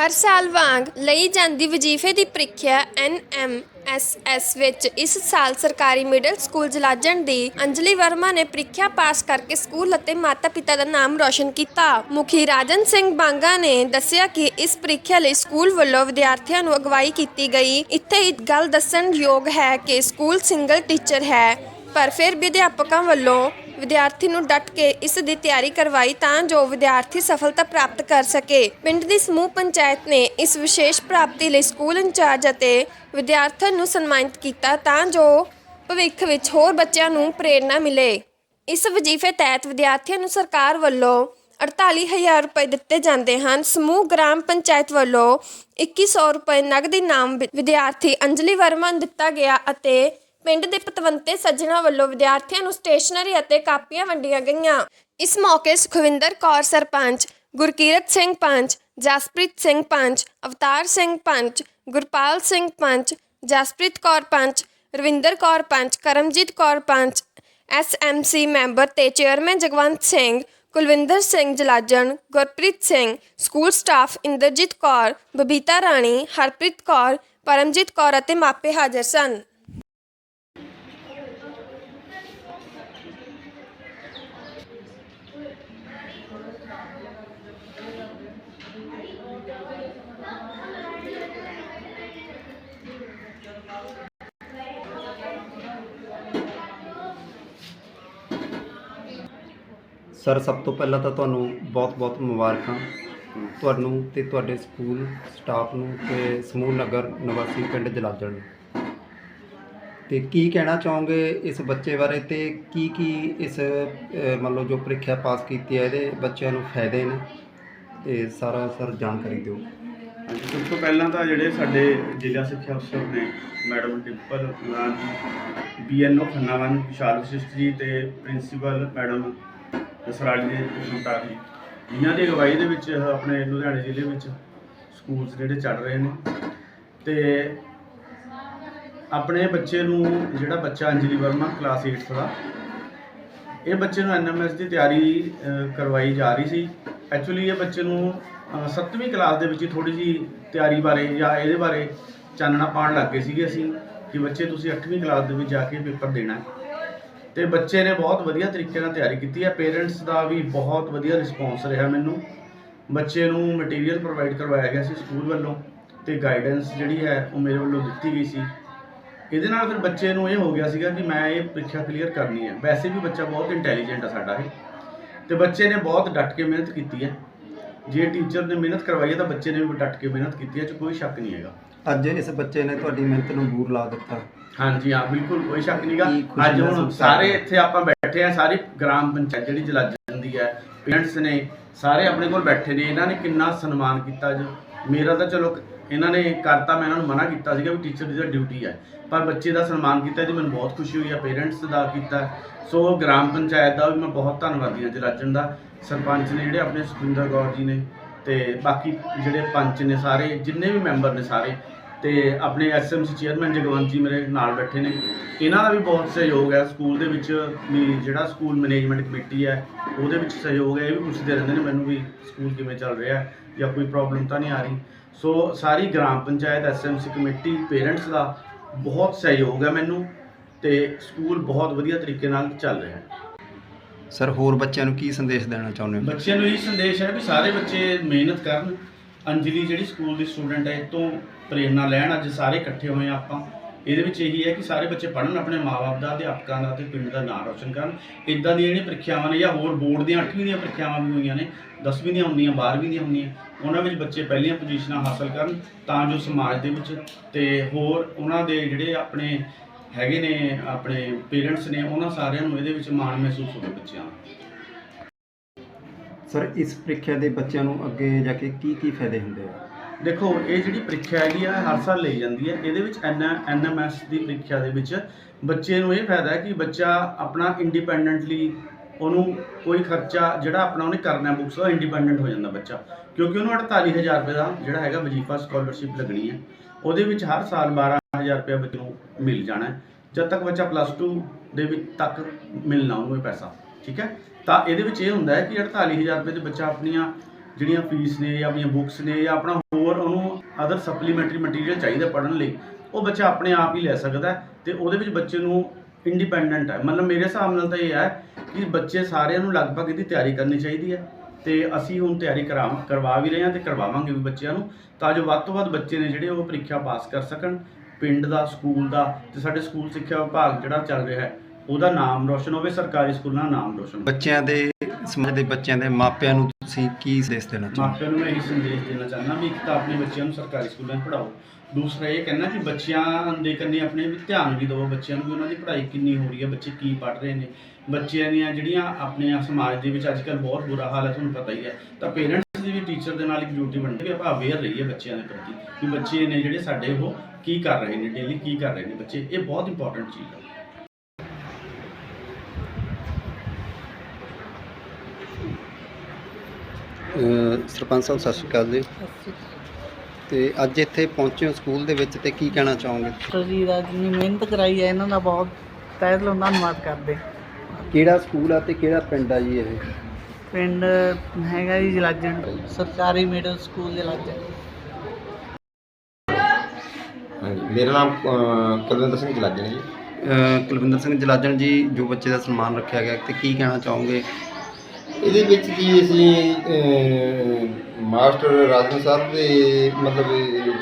ਹਰ ਸਾਲ ਵਾਂਗ ਲਈ ਜਾਂਦੀ ਵਜ਼ੀਫੇ ਦੀ ਪ੍ਰੀਖਿਆ ਐਨਐਮਐਸਐਸ ਵਿੱਚ ਇਸ ਸਾਲ ਸਰਕਾਰੀ ਮਿਡਲ ਸਕੂਲ ਜਲਾਜਣ ਦੀ ਅੰਜਲੀ ਵਰਮਾ ਨੇ ਪ੍ਰੀਖਿਆ ਪਾਸ ਕਰਕੇ ਸਕੂਲ ਅਤੇ ਮਾਤਾ-ਪਿਤਾ ਦਾ ਨਾਮ ਰੋਸ਼ਨ ਕੀਤਾ। ਮੁਖੀ ਰਾਜਨ ਸਿੰਘ ਬਾਂਗਾ ਨੇ ਦੱਸਿਆ ਕਿ ਇਸ ਪ੍ਰੀਖਿਆ ਲਈ ਸਕੂਲ ਵੱਲੋਂ ਵਿਦਿਆਰਥੀਆਂ ਨੂੰ ਅਗਵਾਈ ਕੀਤੀ ਗਈ। ਇੱਥੇ ਇੱਕ ਗੱਲ ਦੱਸਣ ਯੋਗ ਹੈ ਕਿ ਸਕੂਲ ਸਿੰਗਲ ਟੀਚਰ ਹੈ, ਪਰ ਫਿਰ ਵੀ ਅਧਿਆਪਕਾਂ ਵੱਲੋਂ ਵਿਦਿਆਰਥੀ ਨੂੰ ਡਟ ਕੇ ਇਸ ਦੀ ਤਿਆਰੀ ਕਰਵਾਈ ਤਾਂ ਜੋ ਵਿਦਿਆਰਥੀ ਸਫਲਤਾ ਪ੍ਰਾਪਤ ਕਰ ਸਕੇ। ਪਿੰਡ ਦੀ ਸਮੂਹ ਪੰਚਾਇਤ ਨੇ ਇਸ ਵਿਸ਼ੇਸ਼ ਪ੍ਰਾਪਤੀ ਲਈ ਸਕੂਲ ਇੰਚਾਰਜ ਅਤੇ ਵਿਦਿਆਰਥੀਆਂ ਨੂੰ ਸਨਮਾਨਿਤ ਕੀਤਾ ਤਾਂ ਜੋ ਭਵਿੱਖ ਵਿੱਚ ਹੋਰ ਬੱਚਿਆਂ ਨੂੰ ਪ੍ਰੇਰਣਾ ਮਿਲੇ। ਇਸ ਵਜ਼ੀਫੇ ਤਹਿਤ ਵਿਦਿਆਰਥੀਆਂ ਨੂੰ ਸਰਕਾਰ ਵੱਲੋਂ 48000 ਰੁਪਏ ਦਿੱਤੇ ਜਾਂਦੇ ਹਨ। ਸਮੂਹ ਗ੍ਰਾਮ ਪੰਚਾਇਤ ਵੱਲੋਂ 2100 ਰੁਪਏ ਨਗਦ ਇਨਾਮ ਵਿਦਿਆਰਥੀ ਅੰਜਲੀ ਵਰਮਾ ਨੂੰ ਦਿੱਤਾ ਗਿਆ ਅਤੇ ਪਿੰਡ ਦੇ ਪਤਵੰਤੇ ਸੱਜਣਾ ਵੱਲੋਂ ਵਿਦਿਆਰਥੀਆਂ ਨੂੰ ਸਟੇਸ਼ਨਰੀ ਅਤੇ ਕਾਪੀਆਂ ਵੰਡੀਆਂ ਗਈਆਂ। ਇਸ ਮੌਕੇ ਸੁਖਵਿੰਦਰ ਕੌਰ ਸਰਪੰਚ, ਗੁਰਕੀਰਤ ਸਿੰਘ ਪੰਚ, ਜਸਪ੍ਰੀਤ ਸਿੰਘ ਪੰਚ, ਅਵਤਾਰ ਸਿੰਘ ਪੰਚ, ਗੁਰਪਾਲ ਸਿੰਘ ਪੰਚ, ਜਸਪ੍ਰੀਤ ਕੌਰ ਪੰਚ, ਰਵਿੰਦਰ ਕੌਰ ਪੰਚ, ਕਰਮਜੀਤ ਕੌਰ ਪੰਚ ਐਸਐਮਸੀ ਮੈਂਬਰ ਤੇ chairman Jagwant Singh, Kulwinder Singh Jalajan, Gurpreet Singh, school staff Inderjit Kaur, Babita Rani, Harpreet Kaur, Paramjit Kaur ਅਤੇ ਮਾਪੇ ਹਾਜ਼ਰ ਸਨ। ਸਰ ਸਭ ਤੋਂ ਪਹਿਲਾਂ ਤਾਂ ਤੁਹਾਨੂੰ ਬਹੁਤ-ਬਹੁਤ ਮੁਬਾਰਕਾਂ। ਤੁਹਾਨੂੰ ਤੇ ਤੁਹਾਡੇ ਸਕੂਲ ਸਟਾਫ ਨੂੰ ਤੇ ਸਮੂਹ ਨਗਰ ਨਿਵਾਸੀ ਪਿੰਡ ਜਲਾਜਣ ਨੂੰ। ਤੇ ਕੀ ਕਹਿਣਾ ਚਾਹੋਗੇ ਇਸ ਬੱਚੇ ਬਾਰੇ ਤੇ ਕੀ ਕੀ ਇਸ ਮੰਨ ਲਓ ਜੋ ਪ੍ਰੀਖਿਆ ਪਾਸ ਕੀਤੀ ਹੈ ਇਹਦੇ ਬੱਚਿਆਂ ਨੂੰ ਫਾਇਦੇ ਨੇ? ਤੇ ਸਾਰਾ ਸਰ ਜਾਣਕਾਰੀ ਦਿਓ। ਸਭ ਤੋਂ ਪਹਿਲਾਂ ਤਾਂ ਜਿਹੜੇ ਸਾਡੇ ਜ਼ਿਲ੍ਹਾ ਸਿੱਖਿਆ ਅਫਸਰ ਨੇ ਮੈਡਮ ਡਿੰਪਲ ਉਰਾਨ ਜੀ ਬੀਐਨਓ ਖੰਨਾਵਨ ਵਿਸ਼ਾਲ ਵਸ਼ਿਸ਼ਟ ਜੀ ਤੇ ਪ੍ਰਿੰਸੀਪਲ ਮੈਡਮ ਸਰਾਲੀ ਦੇ ਸੁਲਤਾਨ ਜਿਨ੍ਹਾਂ ਦੀ ਅਗਵਾਈ ਦੇ ਵਿੱਚ ਆਪਣੇ ਲੁਧਿਆਣੇ ਜ਼ਿਲ੍ਹੇ ਵਿੱਚ ਸਕੂਲਸ ਜਿਹੜੇ ਚੱਲ ਰਹੇ ਨੇ। ਤੇ ਆਪਣੇ ਬੱਚੇ ਨੂੰ ਜਿਹੜਾ ਬੱਚਾ ਅੰਜਲੀ ਵਰਮਾ ਕਲਾਸ 8th ਦਾ, ਇਹ ਬੱਚੇ ਨੂੰ ਐਨਐਮਐਸ ਦੀ ਤਿਆਰੀ ਕਰਵਾਈ ਜਾ ਰਹੀ ਸੀ। ਐਕਚੁਅਲੀ ਇਹ ਬੱਚੇ ਨੂੰ 7ਵੀਂ ਕਲਾਸ ਦੇ ਵਿੱਚ ਥੋੜੀ ਜੀ ਤਿਆਰੀ ਬਾਰੇ ਜਾਂ ਇਹਦੇ ਬਾਰੇ ਚਾਨਣਾ ਪਾਉਣ ਲੱਗ ਗਏ ਸੀਗੇ ਅਸੀਂ ਕਿ ਬੱਚੇ ਤੁਸੀਂ 8ਵੀਂ ਕਲਾਸ ਦੇ ਵਿੱਚ ਜਾ ਕੇ ਪੇਪਰ ਦੇਣਾ ਹੈ। ਤੇ ਬੱਚੇ ਨੇ ਬਹੁਤ ਵਧੀਆ ਤਰੀਕੇ ਨਾਲ ਤਿਆਰੀ ਕੀਤੀ ਹੈ। ਪੇਰੈਂਟਸ ਦਾ ਵੀ ਬਹੁਤ ਵਧੀਆ ਰਿਸਪੌਂਸ ਰਿਹਾ ਮੈਨੂੰ। ਬੱਚੇ ਨੂੰ ਮਟੀਰੀਅਲ ਪ੍ਰੋਵਾਈਡ ਕਰਵਾਇਆ ਗਿਆ ਸੀ ਸਕੂਲ ਵੱਲੋਂ ਤੇ ਗਾਈਡੈਂਸ ਜਿਹੜੀ ਹੈ ਉਹ ਮੇਰੇ ਵੱਲੋਂ ਦਿੱਤੀ ਗਈ ਸੀ। ਇਹਦੇ ਨਾਲ ਫਿਰ ਬੱਚੇ ਨੂੰ ਇਹ ਹੋ ਗਿਆ ਸੀਗਾ ਕਿ ਮੈਂ ਇਹ ਪ੍ਰੀਖਿਆ ਕਲੀਅਰ ਕਰਨੀ ਹੈ। ਵੈਸੇ ਵੀ ਬੱਚਾ ਬਹੁਤ ਇੰਟੈਲੀਜੈਂਟ ਆ ਸਾਡਾ ਇਹ। ਤੇ ਬੱਚੇ ਨੇ ਬਹੁਤ ਡਟ ਕੇ ਮਿਹਨਤ ਕੀਤੀ ਹੈ। ਜੇ ਟੀਚਰ ਨੇ ਮਿਹਨਤ ਕਰਵਾਈ ਹੈ ਤਾਂ ਬੱਚੇ ਨੇ ਵੀ ਡਟ ਕੇ ਮਿਹਨਤ ਕੀਤੀ ਹੈ ਚ ਕੋਈ ਸ਼ੱਕ ਨਹੀਂ ਹੈਗਾ। ਅੱਜ ਇਸ ਬੱਚੇ ਨੇ ਤੁਹਾਡੀ ਮਿਹਨਤ ਨੂੰ ਬੂਰ ਲਾ ਦਿੱਤਾ। ਹਾਂਜੀ ਹਾਂ ਬਿਲਕੁਲ ਕੋਈ ਸ਼ੱਕ ਨਹੀਂਗਾ ਕੀ ਖੁਸ਼ੀ ਅੱਜ ਹੁਣ ਸਾਰੇ? ਇੱਥੇ ਆਪਾਂ ਬੈਠੇ ਆ ਸਾਰੀ ਗ੍ਰਾਮ ਪੰਚਾਇਤ ਜਿਹੜੀ ਜਲਾਜਣ ਦੀ ਹੈ ਪੇਰੈਂਟਸ ਨੇ ਸਾਰੇ ਆਪਣੇ ਕੋਲ ਬੈਠੇ ਨੇ ਇਹਨਾਂ ਨੇ ਕਿੰਨਾ ਸਨਮਾਨ ਕੀਤਾ ਜੀ ਮੇਰਾ ਤਾਂ ਚਲੋ ਇਹਨਾਂ ਨੇ ਕਰਤਾ, ਮੈਂ ਇਹਨਾਂ ਨੂੰ ਮਨਾ ਕੀਤਾ ਸੀਗਾ ਵੀ ਟੀਚਰ ਦੀ ਤਾਂ ਡਿਊਟੀ ਹੈ ਪਰ ਬੱਚੇ ਦਾ ਸਨਮਾਨ ਕੀਤਾ ਜੀ ਮੈਨੂੰ ਬਹੁਤ ਖੁਸ਼ੀ ਹੋਈ ਹੈ ਪੇਰੈਂਟਸ ਦਾ ਕੀਤਾ। ਸੋ ਗ੍ਰਾਮ ਪੰਚਾਇਤ ਦਾ ਵੀ ਮੈਂ ਬਹੁਤ ਧੰਨਵਾਦੀ ਹਾਂ ਜਲਾਜਣ ਦਾ। ਸਰਪੰਚ ਨੇ ਜਿਹੜੇ ਆਪਣੇ ਸੁਖਿੰਦਰ ਕੌਰ ਜੀ ਨੇ ਤੇ ਬਾਕੀ ਜਿਹੜੇ ਪੰਚ ਨੇ ਸਾਰੇ, ਜਿੰਨੇ ਵੀ ਮੈਂਬਰ ਨੇ ਸਾਰੇ, ਤੇ ਆਪਣੇ ਐਸਐਮਸੀ ਚੇਅਰਮੈਨ ਜਗਵੰਤ ਜੀ ਮੇਰੇ ਨਾਲ ਬੈਠੇ ਨੇ। ਇਹਨਾਂ ਦਾ ਵੀ ਬਹੁਤ ਸਹਿਯੋਗ ਹੈ। ਸਕੂਲ ਦੇ ਵਿੱਚ ਵੀ ਜਿਹੜਾ ਸਕੂਲ ਮੈਨੇਜਮੈਂਟ ਕਮੇਟੀ ਹੈ, ਉਹਦੇ ਵਿੱਚ ਸਹਿਯੋਗ ਹੈ। ਇਹ ਵੀ ਪੁੱਛਦੇ ਰਹਿੰਦੇ ਨੇ ਮੈਨੂੰ ਵੀ ਸਕੂਲ ਕਿਵੇਂ ਚੱਲ ਰਿਹਾ ਜਾਂ ਕੋਈ ਪ੍ਰੋਬਲਮ ਤਾਂ ਨਹੀਂ ਆ ਰਹੀ। ਸੋ ਸਾਰੀ gram panchayat SMC committee parents ਦਾ ਬਹੁਤ ਸਹਿਯੋਗ ਹੈ ਮੈਨੂੰ ਤੇ ਸਕੂਲ ਬਹੁਤ ਵਧੀਆ ਤਰੀਕੇ ਨਾਲ ਚੱਲ ਰਿਹਾ ਹੈ। ਸਰ ਹੋਰ ਬੱਚਿਆਂ ਨੂੰ ਕੀ ਸੰਦੇਸ਼ ਦੇਣਾ ਚਾਹੁੰਦੇ ਹੋ? ਬੱਚਿਆਂ ਨੂੰ ਇਹ ਸੰਦੇਸ਼ ਹੈ ਵੀ ਸਾਰੇ ਬੱਚੇ ਮਿਹਨਤ ਕਰਨ। ਅੰਜਲੀ ਜਿਹੜੀ ਸਕੂਲ ਦੀ ਸਟੂਡੈਂਟ ਹੈ ਇਹ ਤੋਂ ਪ੍ਰੇਰਣਾ ਲੈਣ। ਅੱਜ ਸਾਰੇ ਇਕੱਠੇ ਹੋਏ ਆਪਾਂ। ਇਹਦੇ ਵਿੱਚ ਇਹੀ ਹੈ ਕਿ ਸਾਰੇ ਬੱਚੇ ਪੜ੍ਹਨ ਆਪਣੇ ਮਾਪੇ ਦਾ, ਅਧਿਆਪਕਾਂ ਦਾ ਤੇ ਪਿੰਡ ਦਾ ਨਾਮ ਰੌਸ਼ਨ ਕਰਨ। ਇਦਾਂ ਦੀਆਂ ਜਿਹੜੀਆਂ ਪ੍ਰੀਖਿਆਵਾਂ ਨੇ ਜਾਂ ਹੋਰ ਬੋਰਡ ਦੀਆਂ 8ਵੀਂ ਦੀਆਂ ਪ੍ਰੀਖਿਆਵਾਂ ਵੀ ਹੋਈਆਂ ਨੇ 10ਵੀਂ ਦੀਆਂ ਹੁੰਦੀਆਂ 12ਵੀਂ ਦੀਆਂ ਹੁੰਦੀਆਂ, ਉਹਨਾਂ ਵਿੱਚ ਬੱਚੇ ਪਹਿਲੀਆਂ ਪੋਜੀਸ਼ਨਾਂ ਹਾਸਲ ਕਰਨ ਤਾਂ ਜੋ ਸਮਾਜ ਦੇ ਵਿੱਚ ਤੇ ਹੋਰ ਉਹਨਾਂ ਦੇ ਜਿਹੜੇ ਆਪਣੇ ਹੈਗੇ ਨੇ, ਆਪਣੇ ਪੇਰੈਂਟਸ ਨੇ, ਉਹਨਾਂ ਸਾਰਿਆਂ ਨੂੰ ਇਹਦੇ ਵਿੱਚ ਮਾਣ ਮਹਿਸੂਸ ਹੋਵੇ ਬੱਚਿਆਂ ਨੂੰ ਸਰ ਇਸ ਪ੍ਰੀਖਿਆ ਦੇ ਬੱਚਿਆਂ ਨੂੰ ਅੱਗੇ ਜਾ ਕੇ ਕੀ ਕੀ ਫਾਇਦੇ ਹੁੰਦੇ ਆ? ਦੇਖੋ, ਇਹ ਜਿਹੜੀ ਪ੍ਰੀਖਿਆ ਹੈਗੀ ਆ ਹਰ ਸਾਲ ਲਈ ਜਾਂਦੀ ਹੈ ਇਹਦੇ ਵਿੱਚ ਐਨ ਐਨਐਮਐਸ ਦੀ ਪ੍ਰੀਖਿਆ ਦੇ ਵਿੱਚ ਬੱਚੇ ਨੂੰ ਇਹ ਫਾਇਦਾ ਹੈ ਕਿ ਬੱਚਾ ਆਪਣਾ ਇੰਡੀਪੈਂਡੈਂਟਲੀ ਉਹਨੂੰ ਕੋਈ ਖਰਚਾ ਜਿਹੜਾ ਆਪਣਾ ਉਹਨੇ ਕਰਨਾ ਬੁੱਕਸ ਦਾ ਇੰਡੀਪੈਂਡੈਂਟ ਹੋ ਜਾਂਦਾ ਬੱਚਾ। ਕਿਉਂਕਿ ਉਹਨੂੰ 48000 ਰੁਪਏ ਦਾ ਜਿਹੜਾ ਹੈਗਾ ਵਜੀਫਾ ਸਕਾਲਰਸ਼ਿਪ ਲੱਗਣੀ ਹੈ। ਉਹਦੇ ਵਿੱਚ ਹਰ ਸਾਲ 12000 ਰੁਪਏ ਬੱਚੇ ਨੂੰ ਮਿਲ ਜਾਣਾ ਜਦ ਤੱਕ ਬੱਚਾ ਪਲੱਸ 2 ਦੇ ਵਿੱਚ ਤੱਕ ਮਿਲਣਾ ਉਹਨੂੰ ਇਹ ਪੈਸਾ, ਠੀਕ ਹੈ? ਤਾਂ ਇਹਦੇ ਵਿੱਚ ਇਹ ਹੁੰਦਾ ਹੈ ਕਿ 48000 ਰੁਪਏ ਦੇ ਬੱਚਾ ਆਪਣੀਆਂ ਜਿਹੜੀਆਂ ਫੀਸ ਨੇ ਜਾਂ ਆਪਣੀਆਂ ਬੁੱਕਸ ਨੇ ਜਾਂ ਆਪਣਾ ਹੋਰ ਉਹਨੂੰ ਅਦਰ ਸਪਲੀਮੈਂਟਰੀ ਮਟੀਰੀਅਲ ਚਾਹੀਦਾ ਪੜ੍ਹਨ ਲਈ, ਉਹ ਬੱਚਾ ਆਪਣੇ ਆਪ ਹੀ ਲੈ ਸਕਦਾ ਹੈ ਤੇ ਉਹਦੇ ਵਿੱਚ ਬੱਚੇ ਨੂੰ ਇੰਡੀਪੈਂਡੈਂਟ ਹੈ। ਮਤਲਬ ਮੇਰੇ ਹਿਸਾਬ ਨਾਲ ਤਾਂ ਇਹ ਹੈ ਕਿ ਬੱਚੇ ਸਾਰਿਆਂ ਨੂੰ ਲਗਭਗ ਇਹਦੀ ਤਿਆਰੀ ਕਰਨੀ ਚਾਹੀਦੀ ਹੈ ਤੇ ਅਸੀਂ ਹੁਣ ਤਿਆਰੀ ਕਰਾ ਕਰਵਾ ਵੀ ਰਹੇ ਹਾਂ ਤੇ ਕਰਵਾਵਾਂਗੇ ਵੀ ਬੱਚਿਆਂ ਨੂੰ ਤਾਂ ਜੋ ਵੱਧ ਤੋਂ ਵੱਧ ਬੱਚੇ ਨੇ ਜਿਹੜੇ ਉਹ ਪ੍ਰੀਖਿਆ ਪਾਸ ਕਰ ਸਕਣ, ਪਿੰਡ ਦਾ, ਸਕੂਲ ਦਾ ਤੇ ਸਾਡੇ ਸਕੂਲ ਸਿੱਖਿਆ ਵਿਭਾਗ ਜਿਹੜਾ ਚੱਲ ਰਿਹਾ ਹੈ, ਉਹਦਾ ਨਾਮ ਰੋਸ਼ਨ ਹੋਵੇ, ਸਰਕਾਰੀ ਸਕੂਲਾਂ ਦਾ ਨਾਮ ਰੋਸ਼ਨ ਬੱਚਿਆਂ ਦੇ ਸਮਾਜ ਦੇ ਬੱਚਿਆਂ ਦੇ ਮਾਪਿਆਂ ਨੂੰ ਤੁਸੀਂ ਕੀ ਸੰਦੇਸ਼ ਦੇਣਾ ਚਾਹੁੰਦੇ ਮਾਪਿਆਂ ਨੂੰ ਮੈਂ ਇਹ ਸੰਦੇਸ਼ ਦੇਣਾ ਚਾਹੁੰਦਾ ਵੀ ਇੱਕ ਤਾਂ ਆਪਣੇ ਬੱਚਿਆਂ ਨੂੰ ਸਰਕਾਰੀ ਸਕੂਲਾਂ 'ਚ ਪੜ੍ਹਾਓ। ਦੂਸਰਾ ਇਹ ਕਹਿਣਾ ਕਿ ਬੱਚਿਆਂ ਦੇ ਕੰਨੇ ਆਪਣੇ ਵੀ ਧਿਆਨ ਵੀ ਦਿਓ, ਬੱਚਿਆਂ ਨੂੰ ਵੀ ਉਹਨਾਂ ਦੀ ਪੜ੍ਹਾਈ ਕਿੰਨੀ ਹੋ ਰਹੀ ਹੈ, ਬੱਚੇ ਕੀ ਪੜ੍ਹ ਰਹੇ ਨੇ। ਬੱਚਿਆਂ ਦੀਆਂ ਜਿਹੜੀਆਂ ਆਪਣੇ ਆ ਸਮਾਜ ਦੇ ਵਿੱਚ ਅੱਜ ਕੱਲ੍ਹ ਬਹੁਤ ਬੁਰਾ ਹਾਲ ਹੈ, ਤੁਹਾਨੂੰ ਪਤਾ ਹੀ ਹੈ। ਤਾਂ ਪੇਰੈਂਟਸ ਦੀ ਵੀ ਟੀਚਰ ਦੇ ਨਾਲ ਇੱਕ ਡਿਊਟੀ ਬਣਦੀ ਹੈ ਆਪਾਂ ਅਵੇਅਰ ਰਹੀਏ ਬੱਚਿਆਂ ਦੇ ਪ੍ਰਤੀ ਕਿ ਬੱਚੇ ਨੇ ਜਿਹੜੇ ਸਾਡੇ ਉਹ ਕੀ ਕਰ ਰਹੇ ਨੇ ਡੇਲੀ ਕੀ ਕਰ ਰਹੇ ਨੇ ਬੱਚੇ। ਇਹ ਬਹੁਤ ਇੰਪੋਰਟੈਂਟ ਚੀਜ਼ ਹੈ। ਸਰਪੰਚ ਸਾਹਿਬ ਸਤਿ ਸ਼੍ਰੀ ਅਕਾਲ ਜੀ। ਤੇ ਅੱਜ ਇੱਥੇ ਪਹੁੰਚੇ ਹੋ ਸਕੂਲ ਦੇ ਵਿੱਚ ਤੇ ਕੀ ਕਹਿਣਾ ਚਾਹੋਗੇ? ਤੁਸੀਂ ਦਾ ਜਿੰਨੀ ਮਿਹਨਤ ਕਰਾਈ ਹੈ ਇਹਨਾਂ ਦਾ ਬਹੁਤ ਤਹਿ ਦਿਲੋਂ ਧੰਨਵਾਦ ਕਰਦੇ। ਕਿਹੜਾ ਸਕੂਲ ਆ ਤੇ ਕਿਹੜਾ ਪਿੰਡ ਆ ਜੀ ਇਹ? ਪਿੰਡ ਹੈਗਾ ਜੀ ਜਲਾਜਣ ਸਰਕਾਰੀ ਮਿਡਲ ਸਕੂਲ ਜਲਾਜਣ। ਹਾਂਜੀ ਮੇਰਾ ਨਾਮ ਅਹ, ਕੁਲਵਿੰਦਰ ਸਿੰਘ ਜਲਾਜਣ ਜੀ। ਅਹ ਕੁਲਵਿੰਦਰ ਸਿੰਘ ਜਲਾਜਣ ਜੀ ਜੋ ਬੱਚੇ ਦਾ ਸਨਮਾਨ ਰੱਖਿਆ ਗਿਆ ਤੇ ਕੀ ਕਹਿਣਾ ਚਾਹੋਗੇ? ਇਹਦੇ ਵਿੱਚ ਜੀ ਅਸੀਂ ਅਹ, ਮਾਸਟਰ ਰਾਜਨ ਸਾਹਿਬ ਦੇ ਮਤਲਬ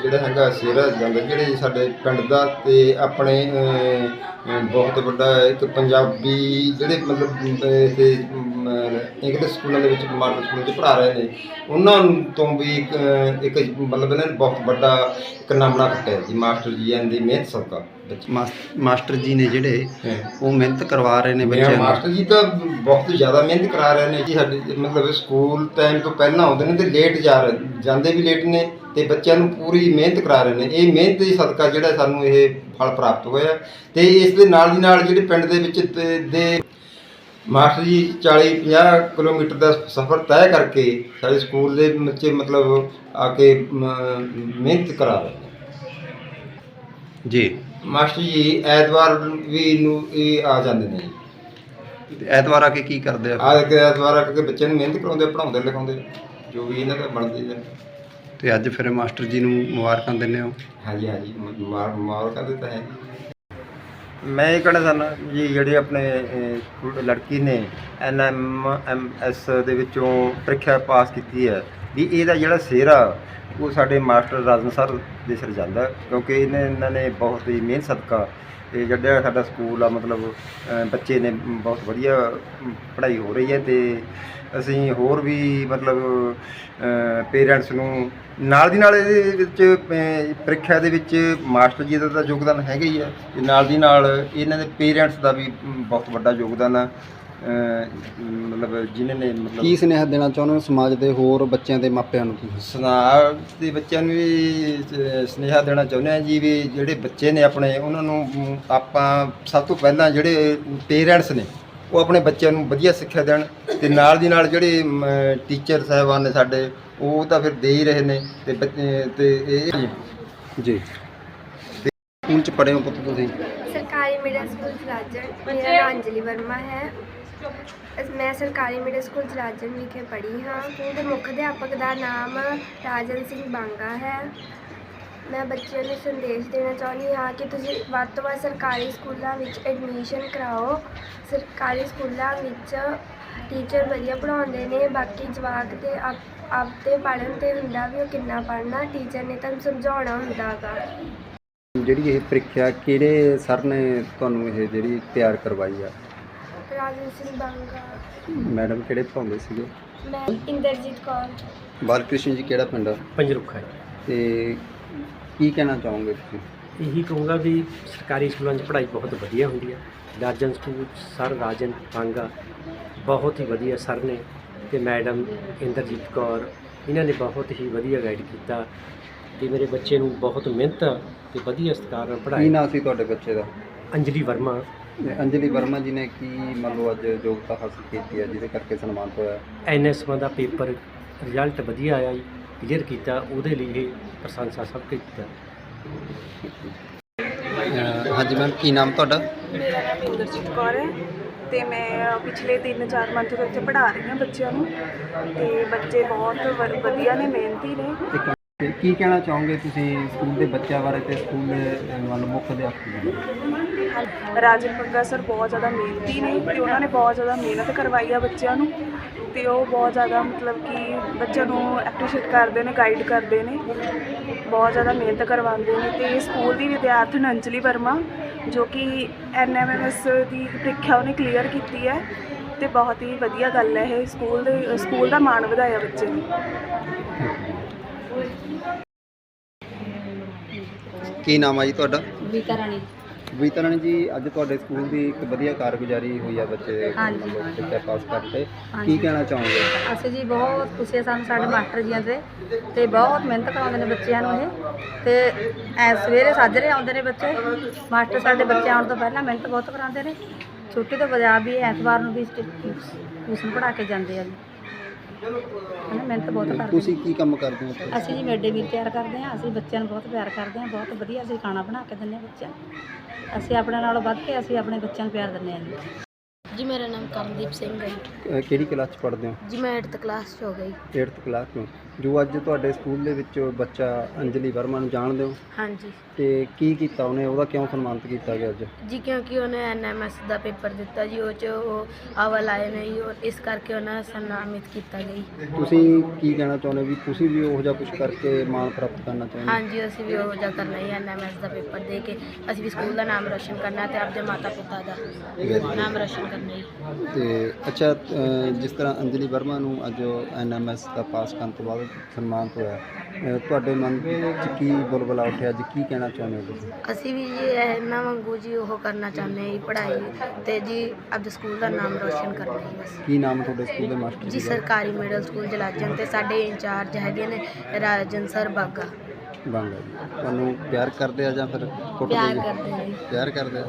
ਜਿਹੜਾ ਹੈਗਾ ਸਿਹਰਾ ਜਾਂਦਾ ਜਿਹੜੇ ਸਾਡੇ ਪਿੰਡ ਦਾ ਤੇ ਆਪਣੇ ਅਹ, ਅਹ, ਬਹੁਤ ਵੱਡਾ ਇੱਕ ਪੰਜਾਬੀ ਜਿਹੜੇ ਮਤਲਬ ਇਹ ਇੰਗਲਿਸ਼ ਸਕੂਲਾਂ ਦੇ ਵਿੱਚ ਮਾਡਲ ਸਕੂਲ 'ਚ ਪੜ੍ਹਾ ਰਹੇ ਨੇ। ਉਹਨਾਂ ਨੂੰ ਤੋਂ ਵੀ ਇੱਕ ਮਤਲਬ ਇਹਨਾਂ ਨੇ ਬਹੁਤ ਵੱਡਾ ਇੱਕ ਨਾਮਣਾ ਖੱਟਿਆ ਜੀ ਮਾਸਟਰ ਜੀ ਇਹਨਾਂ ਦੀ ਮਿਹਨਤ ਸਦਕਾ। ਮਾਸਟਰ ਜੀ ਨੇ ਜਿਹੜੇ। ਉਹ ਮਿਹਨਤ ਕਰਵਾ ਰਹੇ ਨੇ ਬੱਚਿਆਂ ਨੂੰ। ਮਾਸਟਰ ਜੀ ਤਾਂ ਬਹੁਤ ਜ਼ਿਆਦਾ ਮਿਹਨਤ ਕਰਾ ਰਹੇ ਨੇ ਜੀ ਸਾਡੇ ਮਤਲਬ ਸਕੂਲ ਟਾਈਮ ਤੋਂ ਪਹਿਲਾਂ ਆਉਂਦੇ ਨੇ ਤੇ ਲੇਟ ਜਾ ਰਹੇ ਜਾਂਦੇ ਵੀ ਲੇਟ ਨੇ ਤੇ ਬੱਚਿਆਂ ਨੂੰ ਪੂਰੀ ਮਿਹਨਤ ਕਰਾ ਰਹੇ ਨੇ। ਇਹ ਮਿਹਨਤ ਦੀ ਸਦਕਾ ਜਿਹੜਾ ਸਾਨੂੰ ਇਹ ਫਲ ਪ੍ਰਾਪਤ ਹੋਇਆ ਤੇ ਇਸ ਦੇ ਨਾਲ ਦੀ ਨਾਲ ਜਿਹੜੇ ਪਿੰਡ ਦੇ ਵਿੱਚ ਦੇ ਮਾਸਟਰ ਜੀ 40 50 ਕਿਲੋਮੀਟਰ ਦਾ ਸਫ਼ਰ ਤੈਅ ਕਰਕੇ ਸਾਡੇ ਸਕੂਲ ਦੇ ਬੱਚੇ ਮਤਲਬ ਆ ਕੇ ਮਿਹਨਤ ਕਰਾ ਰਹੇ ਨੇ। ਜੀ। ਮਾਸਟਰ ਜੀ ਐਤਵਾਰ ਵੀ ਨੂੰ ਇਹ ਆ ਜਾਂਦੇ ਨੇ ਜੀ। ਐਤਵਾਰ ਆ ਕੇ ਕੀ ਕਰਦੇ ਆ? ਆ ਕੇ ਦੁਆਰਾ ਕਰਕੇ ਬੱਚਿਆਂ ਨੂੰ ਮਿਹਨਤ ਕਰਾਉਂਦੇ ਪੜਾਉਂਦੇ ਲਿਖਾਉਂਦੇ ਜੋ ਵੀ ਇਹਨਾਂ ਦਾ ਬਣਦੀ ਹੈ ਤੇ ਅੱਜ ਫਿਰ ਮਾਸਟਰ ਜੀ ਨੂੰ ਮੁਬਾਰਕਾਂ ਦਿੰਦੇ ਹੋ? ਹਾਂਜੀ ਹਾਂਜੀ ਮ- ਮਾਰ ਮਾਰ ਕਰਦੇ ਤਾਂ ਹੈ। ਮੈਂ ਇਹ ਕਹਿਣਾ ਚਾਹੁੰਦਾ ਜੀ ਜਿਹੜੇ ਆਪਣੇ ਅਹ, ਲੜਕੀ ਨੇ ਐਨ ਐਮ ਐਮ ਐਸ ਦੇ ਵਿੱਚੋਂ ਪ੍ਰੀਖਿਆ ਪਾਸ ਕੀਤੀ ਹੈ ਵੀ ਇਹਦਾ ਜਿਹੜਾ ਸਿਹਰਾ ਉਹ ਸਾਡੇ ਮਾਸਟਰ ਰਾਜਨ ਸਰ ਦੇ ਸਿਰ ਜਾਂਦਾ ਹੈ, ਕਿਉਂਕਿ ਇਹਨੇ ਇਹਨਾਂ ਨੇ ਬਹੁਤ ਹੀ ਮਿਹਨਤ ਸਦਕਾ ਇਹ ਜਿਹੜਾ ਸਾਡਾ ਸਕੂਲ ਆ ਮਤਲਬ ਅਹ, ਬੱਚੇ ਨੇ ਬਹੁਤ ਵਧੀਆ ਪੜ੍ਹਾਈ ਹੋ ਰਹੀ ਹੈ ਤੇ ਅਸੀਂ ਹੋਰ ਵੀ ਮਤਲਬ ਪੇਰੈਂਟਸ ਨੂੰ ਨਾਲ ਦੀ ਨਾਲ ਇਹਦੇ ਵਿੱਚ ਅਹ, ਪ੍ਰੀਖਿਆ ਦੇ ਵਿੱਚ ਮਾਸਟਰ ਜੀ ਦਾ ਤਾਂ ਯੋਗਦਾਨ ਹੈਗਾ ਹੀ ਹੈ ਤੇ ਨਾਲ ਦੀ ਨਾਲ ਇਹਨਾਂ ਦੇ ਪੇਰੈਂਟਸ ਦਾ ਵੀ ਅਮ, ਬਹੁਤ ਵੱਡਾ ਯੋਗਦਾਨ ਆ। ਮਤਲਬ ਜਿਨ੍ਹਾਂ ਨੇ ਕੀ ਮਤਲਬ ਸੁਨੇਹਾ ਦੇਣਾ ਚਾਹੁੰਦੇ ਹੋ ਸਮਾਜ ਦੇ ਹੋਰ ਬੱਚਿਆਂ ਦੇ ਮਾਪਿਆਂ ਨੂੰ ਤੁਸੀਂ ਸਨਾਹ ਦੇ ਬੱਚਿਆਂ ਨੂੰ ਵੀ ਅਹ, ਸੁਨੇਹਾ ਦੇਣਾ ਚਾਹੁੰਦੇ ਆ ਜੀ ਵੀ ਜਿਹੜੇ ਬੱਚੇ ਨੇ ਆਪਣੇ ਉਹਨਾਂ ਨੂੰ ਅਮ, ਆਪਾਂ ਸਭ ਤੋਂ ਪਹਿਲਾਂ ਜਿਹੜੇ ਪੇਰੈਂਟਸ ਨੇ ਉਹ ਆਪਣੇ ਬੱਚਿਆਂ ਨੂੰ ਵਧੀਆ ਸਿੱਖਿਆ ਦੇਣ ਤੇ ਨਾਲ ਦੀ ਨਾਲ ਜਿਹੜੇ ਟੀਚਰ ਸਾਹਿਬਾਨ ਨੇ ਸਾਡੇ ਉਹ ਤਾਂ ਫਿਰ ਦੇ ਹੀ ਰਹੇ ਨੇ ਤੇ ਬੱਚੇ ਤੇ ਇਹ ਜੀ। ਸਕੂਲ ਚ ਪੜ੍ਹੇ ਹੋ ਪੁੱਤ ਤੁਸੀਂ? ਸਰਕਾਰੀ ਮਿਡਲ ਸਕੂਲ ਜਲਾਜਣ ਮੇਰਾ ਨਾਮ ਅੰਜਲੀ ਵਰਮਾ ਹੈ। ਮੈਂ ਸਰਕਾਰੀ ਮਿਡਲ ਸਕੂਲ ਜਲਾਜਣ ਵਿਖੇ ਪੜ੍ਹੀ ਹਾਂ। ਸਕੂਲ ਮੁੱਖ ਅਧਿਆਪਕ ਦਾ ਨਾਮ ਰਾਜਨ ਸਿੰਘ ਬਾਂਗਾ ਹੈ। ਮੈਂ ਬੱਚਿਆਂ ਨੂੰ ਸੰਦੇਸ਼ ਦੇਣਾ ਚਾਹੁੰਦੀ ਹਾਂ ਕਿ ਤੁਸੀਂ ਵੱਧ ਤੋਂ ਵੱਧ ਸਰਕਾਰੀ ਸਕੂਲਾਂ ਵਿੱਚ ਐਡਮਿਸ਼ਨ ਕਰਾਓ। ਸਰਕਾਰੀ ਸਕੂਲਾਂ ਵਿੱਚ ਟੀਚਰ ਵਧੀਆ ਪੜ੍ਹਾਉਂਦੇ ਨੇ, ਬਾਕੀ ਜਵਾਕ ਤੇ ਆਪ ਆਪ ਤੇ ਪੜ੍ਹਨ ਤੇ ਹੁੰਦਾ ਵੀ ਉਹ ਕਿੰਨਾ ਪੜ੍ਹਨਾ ਟੀਚਰ ਨੇ ਤੁਹਾਨੂੰ ਸਮਝਾਉਣਾ ਹੁੰਦਾ ਗਾ ਜਿਹੜੀ ਇਹ ਪ੍ਰੀਖਿਆ ਕਿਹੜੇ ਸਰ ਨੇ ਤੁਹਾਨੂੰ ਇਹ ਜਿਹੜੀ ਤਿਆਰ ਕਰਵਾਈ ਆ? ਰਾਜਨ ਸਿੰਘ ਬਾਂਗਾ। ਮੈਡਮ ਕਿਹੜੇ ਪੜਾਉਂਦੇ ਸੀਗੇ? ਮੈਂ ਇੰਦਰਜੀਤ ਕੌਰ। ਬਾਲਕ੍ਰਿਸ਼ਨ ਜੀ ਕਿਹੜਾ ਪਿੰਡ ਆ? ਪੰਜਰੁੱਖਾ ਤੇ ਕੀ ਕਹਿਣਾ ਚਾਹੋਗੇ ਤੁਸੀਂ? ਇਹੀ ਕਹੂੰਗਾ ਵੀ ਸਰਕਾਰੀ ਸਕੂਲਾਂ 'ਚ ਪੜ੍ਹਾਈ ਬਹੁਤ ਵਧੀਆ ਹੁੰਦੀ ਹੈ ਰਾਜਨ ਸਕੂਲ ਸਰ ਰਾਜਨ ਪਾਂਗਾ ਬਹੁਤ ਹੀ ਵਧੀਆ ਸਰ ਨੇ। ਤੇ ਮੈਡਮ ਇੰਦਰਜੀਤ ਕੌਰ ਇਹਨਾਂ ਨੇ ਬਹੁਤ ਹੀ ਵਧੀਆ ਗਾਈਡ ਕੀਤਾ। ਤੇ ਮੇਰੇ ਬੱਚੇ ਨੂੰ ਬਹੁਤ ਮਿਹਨਤ ਤੇ ਵਧੀਆ ਸਤਿਕਾਰ ਨਾਲ ਕੀ ਪੜ੍ਹਾਇਆ ਨਾਂ ਸੀ ਤੁਹਾਡੇ ਬੱਚੇ ਦਾ? ਅੰਜਲੀ ਵਰਮਾ। ਅੰਜਲੀ ਵਰਮਾ ਜੀ ਨੇ ਕੀ ਮੰਨ ਲਓ ਅੱਜ ਯੋਗਤਾ ਹਾਸਲ ਕੀਤੀ ਹੈ ਜਿਹਦੇ ਕਰਕੇ ਸਨਮਾਨਿਤ ਹੋਇਆ? ਐਨਐਸਵਾ ਦਾ ਪੇਪਰ ਰਿਜ਼ਲਟ ਵਧੀਆ ਆਇਆ ਜੀ ਕਲੀਅਰ ਕੀਤਾ ਉਹਦੇ ਲਈ ਇਹ ਪ੍ਰਸ਼ੰਸਾ ਸਭ ਕੇ ਕੀਤਾ। ਅਹ ਹਾਂਜੀ ਮੈਮ ਕੀ ਨਾਮ ਤੁਹਾਡਾ? ਮੇਰਾ ਨਾਮ ਇੰਦਰਜੀਤ ਕੌਰ ਹੈ ਤੇ ਮੈਂ ਪਿਛਲੇ 3-4 ਮੰਥ ਤੋਂ ਇੱਥੇ ਪੜ੍ਹਾ ਰਹੀ ਹਾਂ ਬੱਚਿਆਂ ਨੂੰ ਤੇ ਬੱਚੇ ਬਹੁਤ ਵ- ਵਧੀਆ ਨੇ ਮਿਹਨਤੀ ਨੇ। ਤੇ ਕੀ ਕਹਿਣਾ ਚਾਹੋਗੇ ਤੁਸੀਂ ਸਕੂਲ ਦੇ ਬੱਚਿਆਂ ਬਾਰੇ ਤੇ ਸਕੂਲ ਦੇ ਅਹ, ਮੁੱਖ ਅਧਿਆਪਕ ਬਾਰੇ ਰਾਜਨ ਪੰਗਾ ਸਰ ਬਹੁਤ ਜ਼ਿਆਦਾ ਮਿਹਨਤੀ ਨੇ ਤੇ ਉਹਨਾਂ ਨੇ ਬਹੁਤ ਜ਼ਿਆਦਾ ਮਿਹਨਤ ਕਰਵਾਈ ਆ ਬੱਚਿਆਂ ਨੂੰ ਤੇ ਉਹ ਬਹੁਤ ਜ਼ਿਆਦਾ ਮਤਲਬ ਕਿ ਬੱਚਿਆਂ ਨੂੰ ਐਪਰੀਸ਼ੀਏਟ ਕਰਦੇ ਨੇ ਗਾਈਡ ਕਰਦੇ ਨੇ ਬਹੁਤ ਜ਼ਿਆਦਾ ਮਿਹਨਤ ਕਰਵਾਉਂਦੇ ਨੇ ਤੇ ਸਕੂਲ ਦੀ ਵਿਦਿਆਰਥਣ ਅੰਜਲੀ ਵਰਮਾ ਜੋ ਕਿ ਐਨਐਮਐਮਐਸ ਦੀ ਪ੍ਰੀਖਿਆ ਉਹਨੇ ਕਲੀਅਰ ਕੀਤੀ ਹੈ ਤੇ ਬਹੁਤ ਹੀ ਵਧੀਆ ਗੱਲ ਹੈ ਇਹ ਸਕੂਲ ਦੇ ਸਕੂਲ ਦਾ ਮਾਣ ਵਧਾਇਆ ਬੱਚੇ ਨੇ। ਕੀ ਨਾਮ ਆ ਜੀ ਤੁਹਾਡਾ? ਵੀਤਾ ਰਾਣੀ। ਰਾਣੀ ਜੀ ਅੱਜ ਤੁਹਾਡੇ ਸਕੂਲ ਦੀ ਇੱਕ ਵਧੀਆ ਕਾਰਗੁਜ਼ਾਰੀ ਹੋਈ ਆ ਬੱਚੇ ਹਾਂਜੀ। ਮਤਲਬ ਪਾਸ ਹਾਂਜੀ। ਕੀ ਕਹਿਣਾ ਚਾਹੋਗੇ? ਅਸੀਂ ਜੀ ਬਹੁਤ ਖੁਸ਼ੀ ਹੈ ਸਾਨੂੰ ਸਾਡੇ ਮਾਸਟਰ ਜੀਆਂ ਤੇ ਤੇ ਬਹੁਤ ਮਿਹਨਤ ਕਰਾਉਂਦੇ ਨੇ ਬੱਚਿਆਂ ਨੂੰ ਇਹ। ਤੇ ਐ ਸਵੇਰੇ ਸਾਜਰੇ ਆਉਂਦੇ ਨੇ ਬੱਚੇ। ਮਾਸਟਰ ਸਾਡੇ ਬੱਚੇ ਆਉਣ ਤੋਂ ਪਹਿਲਾਂ ਮਿਹਨਤ ਬਹੁਤ ਕਰਾਉਂਦੇ ਨੇ। ਛੁੱਟੀ ਤੋਂ ਬਾਅਦ ਵੀ ਐਤਵਾਰ ਨੂੰ ਵੀ ਟਿਊਸ਼ਨ ਪੜ੍ਹਾ ਕੇ ਜਾਂਦੇ ਆ ਜੀ। ਹਨਾ, ਮਿਹਨਤ ਬਹੁਤ ਕਰਦੇ ਤੁਸੀਂ ਕੀ ਕੰਮ ਕਰਦੇ ਹੋ ਇੱਥੇ? ਅਸੀਂ ਜੀ ਮਿਡ ਮੀਲ ਤਿਆਰ ਕਰਦੇ ਹਾਂ ਅਸੀਂ ਬੱਚਿਆਂ ਨੂੰ ਬਹੁਤ ਪਿਆਰ ਕਰਦੇ ਹਾਂ ਬਹੁਤ ਵਧੀਆ ਅਸੀਂ ਖਾਣਾ ਬਣਾ ਕੇ ਦਿੰਦੇ ਹਾਂ ਬੱਚਿਆਂ ਨੂੰ। ਅਸੀਂ ਆਪਣੇ ਨਾਲੋਂ ਵੱਧ ਕੇ ਅਸੀਂ ਆਪਣੇ ਬੱਚਿਆਂ ਨੂੰ ਪਿਆਰ ਦਿੰਦੇ ਹਾਂ ਜੀ। ਜੀ ਮੇਰਾ ਨਾਮ ਕਰਨਦੀਪ ਸਿੰਘ ਹੈ ਅਹ, ਕਿਹੜੀ ਕਲਾਸ ਚ ਪੜ੍ਹਦੇ ਹੋ? ਜੀ ਮੈਂ 8th ਕਲਾਸ 'ਚ ਹੋ ਗਈ। 8th ਕਲਾਸ ਤੋਂ। ਜੋ ਅੱਜ ਤੁਹਾਡੇ ਸਕੂਲ ਦੇ ਵਿੱਚ ਬੱਚਾ ਅੰਜਲੀ ਵਰਮਾ ਨੂੰ ਜਾਣਦੇ ਹੋ? ਹਾਂਜੀ। ਤੇ ਕੀ ਕੀਤਾ ਉਹਨੇ? ਉਹਦਾ ਕਿਉਂ ਸਨਮਾਨਿਤ ਕੀਤਾ ਗਿਆ ਅੱਜ? ਜੀ ਕਿਉਂਕਿ ਉਹਨੇ ਐਨਐਮਐਸ ਦਾ ਪੇਪਰ ਦਿੱਤਾ ਜੀ ਉਹ 'ਚ ਉਹ ਅਵਲ ਆਏ ਨੇ ਜੀ ਔਰ ਇਸ ਕਰਕੇ ਉਹਨਾਂ ਸਨਮਾਨਿਤ ਕੀਤਾ ਗਿਆ ਜੀ। ਤੁਸੀਂ ਕੀ ਕਹਿਣਾ ਚਾਹੁੰਦੇ ਹੋ ਵੀ ਤੁਸੀਂ ਵੀ ਉਹੋ ਜਿਹਾ ਕੁਝ ਕਰਕੇ ਮਾਣ ਪ੍ਰਾਪਤ ਕਰਨਾ ਚਾਹੁੰਦੇ ਹੋ? ਹਾਂਜੀ ਅਸੀਂ ਵੀ ਉਹ ਜਿਹਾ ਕਰਨਾ ਹੀ ਐਨਐਮਐਸ ਦਾ ਪੇਪਰ ਦੇ ਕੇ ਅਸੀਂ ਵੀ ਸਕੂਲ ਦਾ ਨਾਮ ਰੋਸ਼ਨ ਕਰਨਾ ਤੇ ਆਪਦੇ ਮਾਤਾ ਪਿਤਾ ਦਾ ਨਾਮ ਰੋਸ਼ਨ ਕਰਨਾ। ਜੀ ਤੇ ਅੱਛਾ ਜਿਸ ਤਰ੍ਹਾਂ ਅੰਜਲੀ ਵਰਮਾ ਨੂੰ ਅੱਜ ਐਨਐਮਐਸ ਦਾ ਪਾਸ ਕਰਨ ਤੋਂ ਬਾਅਦ ਸਨਮਾਨਿਤ ਹੋਇਆ ਤੁਹਾਡੇ ਮਨ ਵਿੱਚ ਕੀ ਬੁਲਬੁਲਾ ਉੱਠਿਆ? ਅੱਜ ਕੀ ਕਹਿਣਾ ਚਾਹੁੰਦੇ ਹੋ ਤੁਸੀਂ? ਅਸੀਂ ਵੀ ਜੀ ਇਹਨਾਂ ਵਾਂਗੂ ਜੀ ਉਹ ਕਰਨਾ ਚਾਹੁੰਦੇ ਹਾਂ ਜੀ ਪੜ੍ਹਾਈ ਤੇ ਜੀ ਆਪਦੇ ਸਕੂਲ ਦਾ ਨਾਮ ਰੋਸ਼ਨ ਕਰਨਾ ਜੀ ਬਸ। ਕੀ ਨਾਮ ਤੁਹਾਡੇ ਸਕੂਲ ਦੇ ਮਾਸਟਰ ਜੀ ਦਾ? ਸਰਕਾਰੀ ਮਿਡਲ ਸਕੂਲ ਜਲਾਜਨ ਤੇ ਸਾਡੇ ਇੰਚਾਰਜ ਹੈਗੇ ਨੇ ਰਾਜਨ ਸਰ ਬਾਗਾ। ਬਾਂਗਾ ਜੀ। ਤੁਹਾਨੂੰ ਪਿਆਰ ਕਰਦੇ ਆ ਜਾਂ ਫਿਰ ਕੁੱਟਦੇ ਪਿਆਰ ਜੀ? ਕਰਦੇ ਨੇ ਪਿਆਰ ਕਰਦੇ ਆ?